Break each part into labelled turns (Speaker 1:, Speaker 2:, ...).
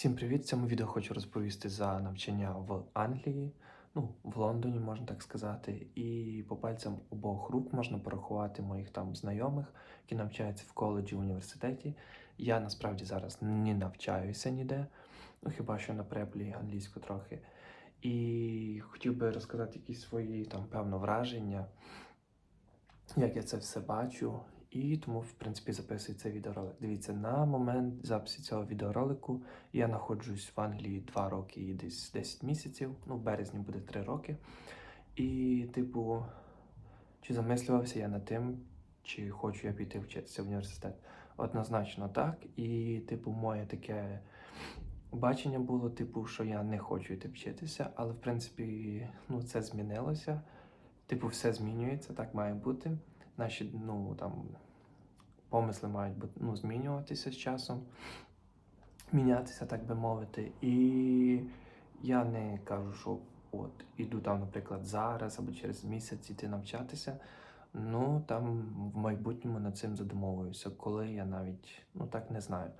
Speaker 1: Всім привіт! В цьому відео хочу розповісти за навчання в Англії, ну, в Лондоні, можна так сказати. І по пальцям обох рук можна порахувати моїх там знайомих, які навчаються в коледжі університеті. Я насправді зараз не навчаюся ніде, ну хіба що на преплі англійську трохи. І хотів би розказати якісь свої там певно враження, як я це все бачу. І тому, в принципі, записую цей відеоролик. Дивіться, на момент запису цього відеоролику я знаходжусь в Англії 2 роки і десь 10 місяців. Ну, в березні буде 3 роки. І, типу, чи замислювався я над тим, чи хочу я піти вчитися в університет? Однозначно так. І, типу, моє таке бачення було, типу, що я не хочу йти вчитися, але в принципі, ну, це змінилося. Типу, все змінюється, так має бути. Наші, ну, там, помисли мають ну, змінюватися з часом, мінятися, так би мовити. І я не кажу, що от іду там, наприклад, зараз або через місяць іти навчатися. Ну, там в майбутньому над цим задумовуюся, коли я навіть ну так не знаю.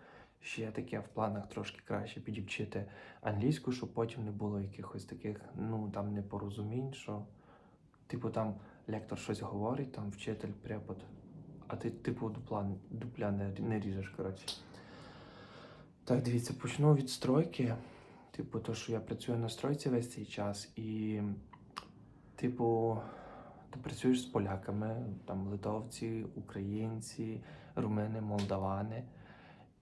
Speaker 1: Ще таке в планах трошки краще підівчити англійську, щоб потім не було якихось таких, ну там непорозумінь, що типу там лектор щось говорить, там вчитель препод, а ти типу дупла, дупля не, не ріжеш, коротше. Так, дивіться, почну від стройки. Типу, то, що я працюю на стройці весь цей час, і, типу, ти працюєш з поляками, там литовці, українці, румини, молдавани.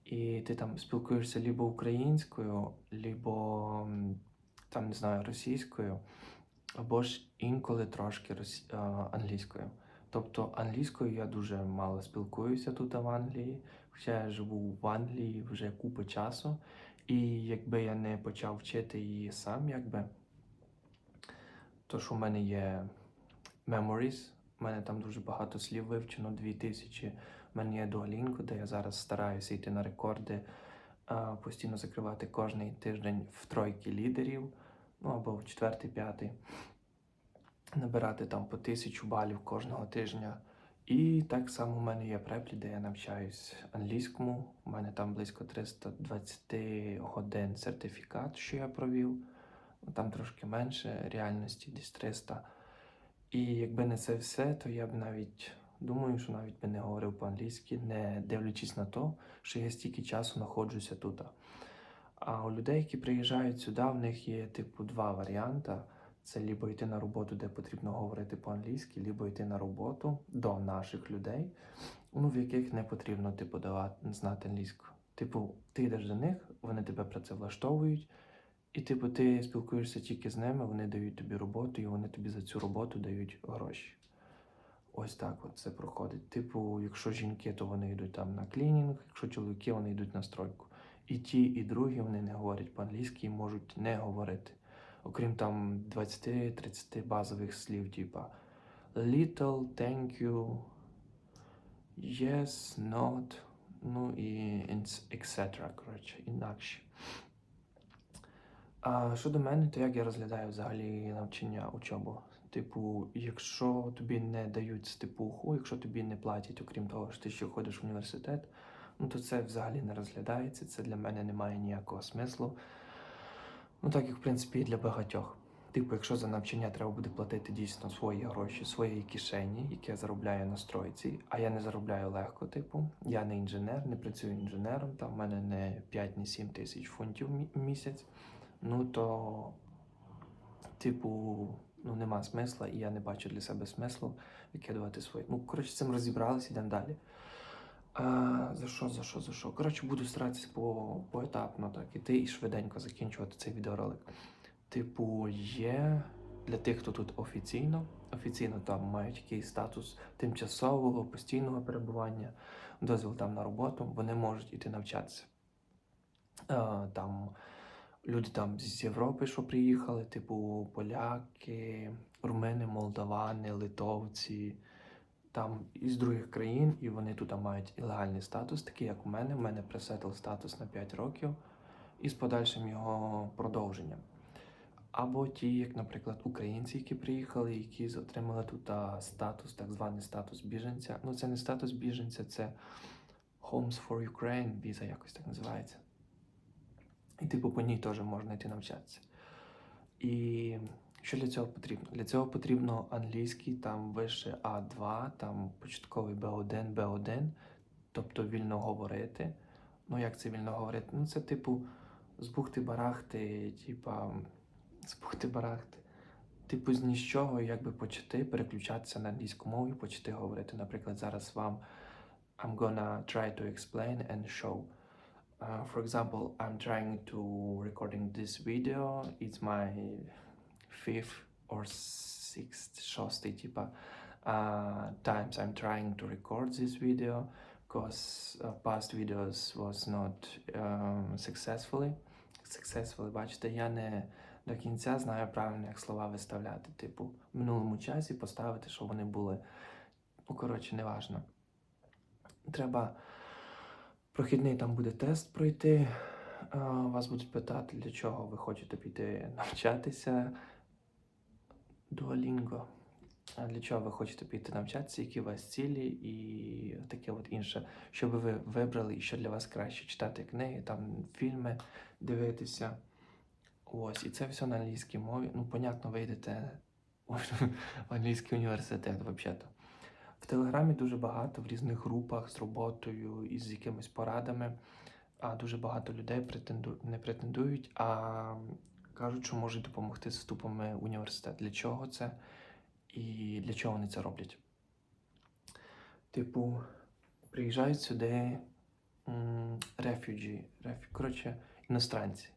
Speaker 1: І ти там спілкуєшся либо українською, либо там не знаю, російською, або ж інколи трошки росі... англійською. Тобто англійською я дуже мало спілкуюся тут в Англії, хоча я живу в Англії вже купу часу. І якби я не почав вчити її сам, якби, то що в мене є memories, в мене там дуже багато слів вивчено, 2000. В мене є Duolingo, де я зараз стараюся йти на рекорди, постійно закривати кожний тиждень в тройки лідерів, ну або в четвертий, п'ятий, набирати там по тисячу балів кожного тижня. І так само в мене є преплі, де я навчаюсь англійському. У мене там близько 320 годин сертифікат, що я провів. Там трошки менше реальності, десь 300. І якби не це все, то я б навіть думаю, що навіть би не говорив по-англійськи, не дивлячись на те, що я стільки часу знаходжуся тут. А у людей, які приїжджають сюди, в них є типу два варіанти. Це либо йти на роботу, де потрібно говорити по-англійськи, либо йти на роботу до наших людей, ну, в яких не потрібно типу, давати, знати англійську. Типу, ти йдеш до них, вони тебе працевлаштовують, і типу, ти спілкуєшся тільки з ними, вони дають тобі роботу, і вони тобі за цю роботу дають гроші. Ось так от це проходить. Типу, якщо жінки, то вони йдуть там на клінінг, якщо чоловіки, вони йдуть на стройку. І ті, і другі вони не говорять по-англійськи і можуть не говорити. Окрім там 20-30 базових слів, типа little, thank you, yes, not, ну і etc. Коротше, інакше. А щодо мене, то як я розглядаю взагалі навчання учобу? Типу, якщо тобі не дають стипуху, якщо тобі не платять, окрім того, що ти ще ходиш в університет, ну то це взагалі не розглядається. Це для мене не має ніякого смислу. Ну так як в принципі і для багатьох. Типу, якщо за навчання треба буде платити дійсно свої гроші, своєї кишені, які я заробляю на стройці, а я не заробляю легко, типу, я не інженер, не працюю інженером, там в мене не 5, не 7 тисяч фунтів в місяць. Ну то, типу, ну нема смисла, і я не бачу для себе смислу викидувати свої. Ну, коротше, цим розібралися, йдемо далі. А, за що, за що, за що? Коротше, буду старатися по, поетапно так іти і швиденько закінчувати цей відеоролик. Типу, є для тих, хто тут офіційно, офіційно там мають якийсь статус тимчасового, постійного перебування, дозвіл там на роботу, вони можуть іти навчатися. А, там люди там з Європи, що приїхали, типу поляки, румини, молдавани, литовці, там із других країн, і вони тут мають і легальний статус, такий як у мене. У мене пресетл статус на 5 років і з подальшим його продовженням. Або ті, як, наприклад, українці, які приїхали, які отримали тут статус, так званий статус біженця. Ну, це не статус біженця, це Homes for Ukraine, віза якось так називається. І типу по ній теж можна йти навчатися. І що для цього потрібно? Для цього потрібно англійський, там вище А2, там початковий Б1, Б1, тобто вільно говорити. Ну, як це вільно говорити? Ну, це типу з бухти-барахти, типа з бухти-барахти. Типу, з нічого, якби почати переключатися на англійську мову і почати говорити. Наприклад, зараз вам I'm gonna try to explain and show. Uh, for example, I'm trying to recording this video. It's my fifth or sixth, шостий, типа, uh, times I'm trying to record this video because uh, past videos was not um, successfully. Successfully, бачите, я не до кінця знаю правильно, як слова виставляти. Типу, в минулому часі поставити, щоб вони були. Ну, коротше, неважно. Треба прохідний там буде тест пройти. Вас будуть питати, для чого ви хочете піти навчатися. Duolingo. Для чого ви хочете піти навчатися, які у вас цілі і таке от інше, щоб ви вибрали, і що для вас краще читати книги, там фільми дивитися. Ось, і це все на англійській мові. Ну, понятно, ви йдете в англійський університет, взагалі. В Телеграмі дуже багато в різних групах з роботою і з якимись порадами. А дуже багато людей претенду... не претендують, а кажуть, що можуть допомогти з вступами в університет. Для чого це і для чого вони це роблять? Типу, приїжджають сюди рефюджі, реф... коротше, іностранці.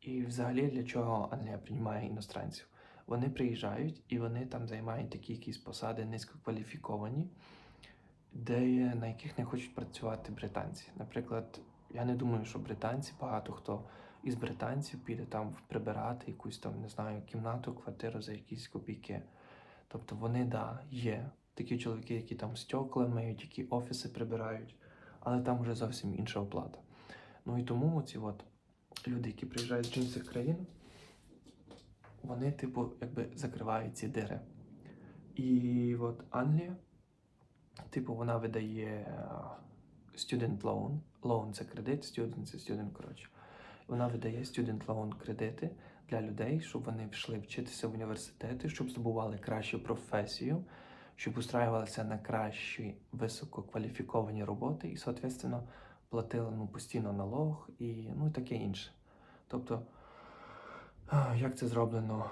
Speaker 1: І взагалі для чого Англія приймає іностранців? Вони приїжджають і вони там займають такі якісь посади низькокваліфіковані, де на яких не хочуть працювати британці. Наприклад, я не думаю, що британці, багато хто із британців піде там прибирати якусь там, не знаю, кімнату, квартиру за якісь копійки. Тобто вони, да, є такі чоловіки, які там стекла миють, які офіси прибирають, але там вже зовсім інша оплата. Ну і тому ці от люди, які приїжджають з інших країн, вони, типу, якби закривають ці дири. І от Англія, типу, вона видає student loan. Loan це кредит, student це student, коротше. Вона видає student loan кредити для людей, щоб вони пішли вчитися в університети, щоб здобували кращу професію, щоб устраювалися на кращі висококваліфіковані роботи і, соответственно, платили ну, постійно налог і ну, таке інше. Тобто, як це зроблено?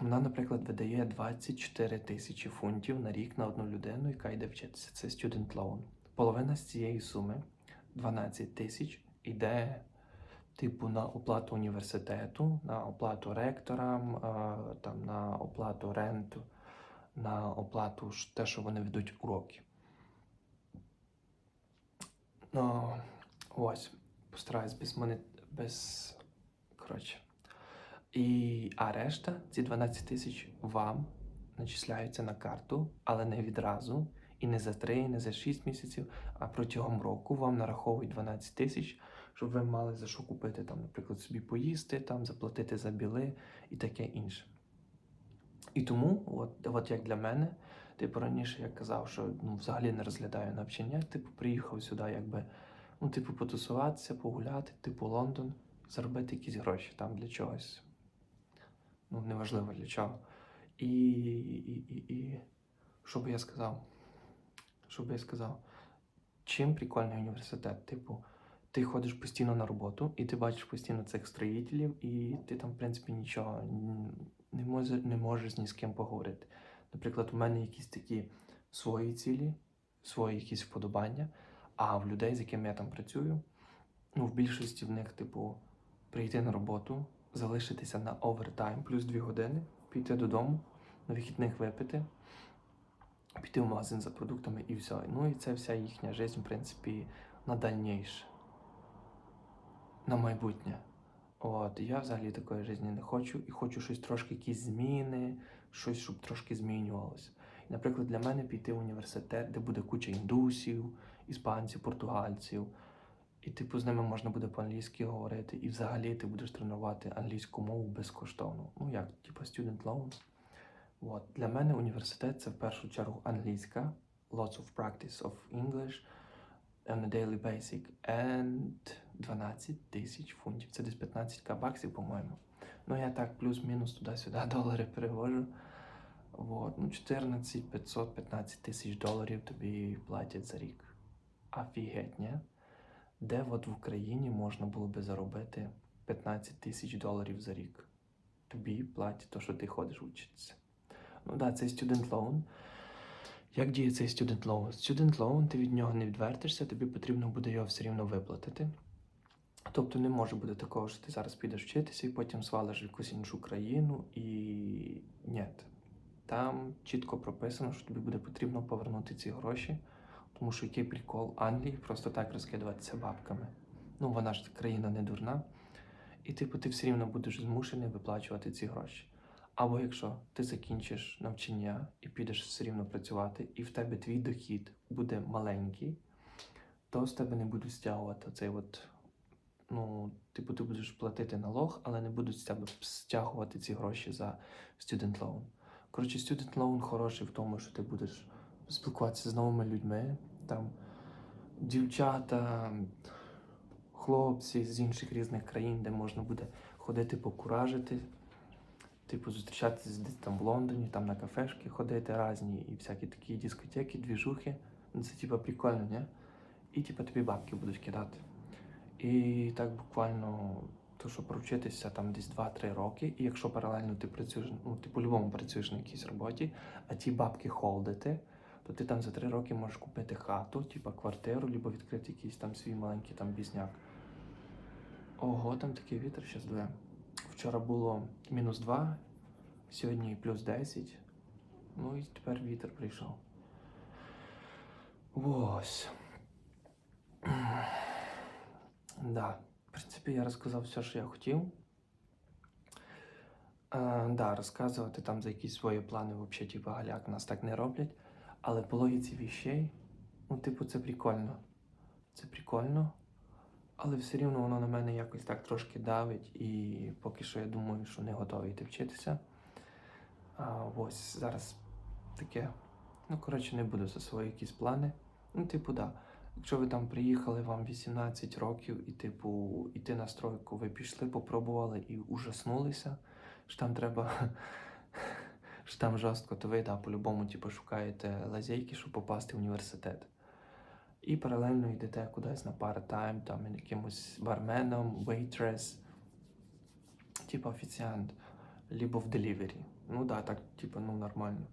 Speaker 1: Вона, наприклад, видає 24 тисячі фунтів на рік на одну людину, яка йде вчитися. Це student loan. Половина з цієї суми, 12 тисяч, йде типу на оплату університету, на оплату ректорам, там, на оплату ренту, на оплату те, що вони ведуть уроки. Ну, ось, постараюсь без монет, без. Коротше. І, а решта, ці 12 тисяч вам начисляються на карту, але не відразу, і не за 3, і не за 6 місяців, а протягом року вам нараховують 12 тисяч, щоб ви мали за що купити, там, наприклад, собі поїсти, там, заплатити за біли і таке інше. І тому, от, от як для мене, типу раніше я казав, що ну, взагалі не розглядаю навчання, типу, приїхав сюди, якби, ну, типу, потусуватися, погуляти, типу Лондон, заробити якісь гроші там для чогось. Ну, неважливо для чого. І, і, і, і що би я сказав? Що би я сказав? Чим прикольний університет? Типу, ти ходиш постійно на роботу, і ти бачиш постійно цих строїтелів, і ти там, в принципі, нічого не можеш, не можеш ні з ким поговорити. Наприклад, у мене якісь такі свої цілі, свої якісь вподобання, а в людей, з якими я там працюю, ну, в більшості в них, типу, прийти на роботу, залишитися на овертайм плюс 2 години, піти додому, на вихідних випити, піти в магазин за продуктами і все. Ну і це вся їхня життя, в принципі, на дальніше, на майбутнє. От, я взагалі такої житті не хочу і хочу щось трошки якісь зміни, щось, щоб трошки змінювалося. Наприклад, для мене піти в університет, де буде куча індусів, іспанців, португальців, і типу з ними можна буде по-англійськи говорити, і взагалі ти будеш тренувати англійську мову безкоштовно. Ну як, типу student loan. От. Для мене університет це в першу чергу англійська, lots of practice of English on a daily basic. And 12 тисяч фунтів. Це десь 15к баксів, по-моєму. Ну, я так плюс-мінус туди-сюди долари перевожу. Вот. Ну, 14 500 15 тисяч доларів тобі платять за рік. Офігеть, ні? Де от в Україні можна було би заробити 15 тисяч доларів за рік? Тобі платять то, що ти ходиш вчитися. Ну так, да, це student loan. Як діє цей student loan? Student loan, ти від нього не відвертишся, тобі потрібно буде його все рівно виплатити. Тобто не може бути такого, що ти зараз підеш вчитися і потім свалиш в якусь іншу країну і ні. Там чітко прописано, що тобі буде потрібно повернути ці гроші, тому що який прикол Англії просто так розкидуватися бабками. Ну, вона ж країна не дурна. І типу ти все рівно будеш змушений виплачувати ці гроші. Або якщо ти закінчиш навчання і підеш все рівно працювати, і в тебе твій дохід буде маленький, то з тебе не будуть стягувати цей от, ну, типу, ти будеш платити налог, але не будуть з тебе стягувати ці гроші за student loan. Коротше, student loan хороший в тому, що ти будеш спілкуватися з новими людьми, там дівчата, хлопці з інших різних країн, де можна буде ходити покуражити, типу зустрічатися десь там в Лондоні, там на кафешки ходити різні і всякі такі дискотеки, двіжухи. Ну, Це типу прикольно, ні? І типу тобі бабки будуть кидати. І так буквально, то, що провчитися там десь 2-3 роки, і якщо паралельно ти працюєш, ну ти по-любому працюєш на якійсь роботі, а ті бабки холдити, то ти там за 3 роки можеш купити хату, типу квартиру, або відкрити якийсь там свій маленький там бізняк. Ого, там такий вітер зараз дує. Вчора було мінус 2, сьогодні плюс 10. Ну і тепер вітер прийшов. Ось. Да, в принципі, я розказав все, що я хотів. Е, да, розказувати там за якісь свої плани, взагалі, типу, галяк нас так не роблять. Але по логіці віщей, ну, типу, це прикольно. Це прикольно. Але все рівно воно на мене якось так трошки давить, і поки що я думаю, що не готовий йти вчитися. А, ось зараз таке. Ну, коротше, не буду за свої якісь плани. Ну, типу, да. Якщо ви там приїхали, вам 18 років, і, типу, іти на стройку, ви пішли, попробували і ужаснулися, що там треба, що там жорстко, то ви да, по-любому типу, шукаєте лазейки, щоб попасти в університет. І паралельно йдете кудись на part-time, там якимось барменом, waitress, типу офіціант, либо в delivery. Ну да, так, типу, ну нормально.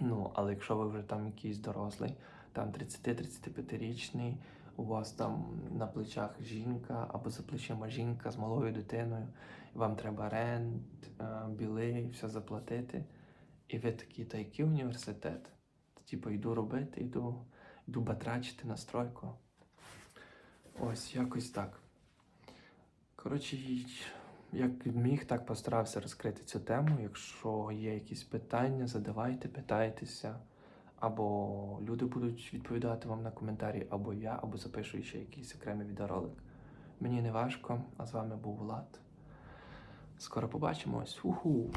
Speaker 1: Ну, але якщо ви вже там якийсь дорослий, там 30-35-річний, у вас там на плечах жінка або за плечима жінка з малою дитиною, вам треба рент, е, біли, все заплатити. І ви такі, та який університет? Типу, йду робити, йду, йду батрачити на стройку. Ось якось так. Коротше, як міг, так постарався розкрити цю тему. Якщо є якісь питання, задавайте, питайтеся. Або люди будуть відповідати вам на коментарі, або я, або запишу ще якийсь окремий відеоролик. Мені не важко, а з вами був Влад. Скоро побачимось. Уху!